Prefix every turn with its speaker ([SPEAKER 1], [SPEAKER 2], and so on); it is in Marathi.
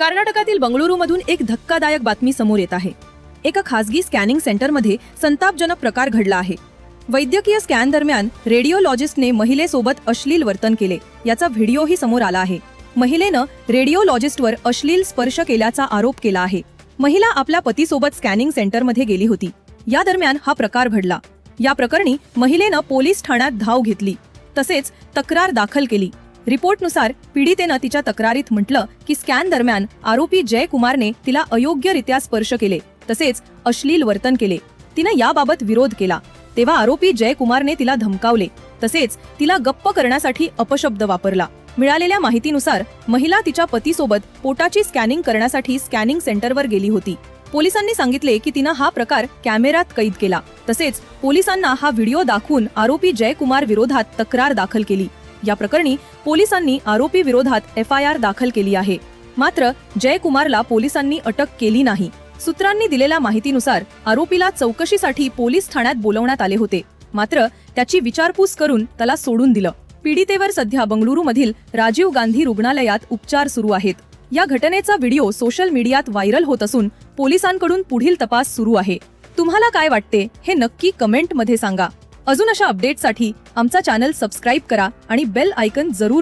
[SPEAKER 1] कर्नाटकातील बंगळुरूमधून एक धक्कादायक बातमी समोर येत आहे. एका खासगी स्कॅनिंग सेंटरमध्ये संतापजनक प्रकार घडला आहे. वैद्यकीय स्कॅन दरम्यान रेडिओलॉजिस्टने महिलेसोबत अश्लील वर्तन केले याचा व्हिडिओही समोर आला आहे. महिलेनं रेडिओलॉजिस्टवर अश्लील स्पर्श केल्याचा आरोप केला आहे. महिला आपल्या पतीसोबत स्कॅनिंग सेंटरमध्ये गेली होती. या दरम्यान हा प्रकार घडला. या प्रकरणी महिलेनं पोलीस ठाण्यात धाव घेतली. तसेच तक्रार दाखल केली. रिपोर्टनुसार पीडितेनं तिच्या तक्रारीत म्हटलं की स्कॅन दरम्यान आरोपी जय कुमारने तिला अयोग्यरित्या स्पर्श केले तसेच अश्लील वर्तन केले. तिनं याबाबत विरोध केला. तेव्हा आरोपी जय कुमारने तिला धमकावले तसेच तिला गप्प करण्यासाठी अपशब्द वापरला. मिळालेल्या माहितीनुसार महिला तिच्या पतीसोबत पोटाची स्कॅनिंग करण्यासाठी स्कॅनिंग सेंटरवर गेली होती. पोलिसांनी सांगितले की तिनं हा प्रकार कॅमेऱ्यात कैद केला. तसेच पोलिसांना हा व्हिडिओ दाखवून आरोपी जयकुमार विरोधात तक्रार दाखल केली. या प्रकरणी पोलिसांनी आरोपी विरोधात एफ आय आर दाखल केली आहे. मात्र जयकुमारला पोलिसांनी अटक केली नाही. सूत्रांनी दिलेल्या माहितीनुसार आरोपीला चौकशीसाठी पोलीस ठाण्यात बोलवण्यात आले होते. मात्र त्याची विचारपूस करून त्याला सोडून दिलं. पीडितेवर सध्या बंगळुरूमधील राजीव गांधी रुग्णालयात उपचार सुरू आहेत. या घटनेचा व्हिडिओ सोशल मीडियात व्हायरल होत असून पोलिसांकडून पुढील तपास सुरू आहे. तुम्हाला काय वाटते हे नक्की कमेंटमध्ये सांगा. अजून अशा अपडेटसाठी आमचा चॅनल सबस्क्राईब करा आणि बेल आयकन जरूर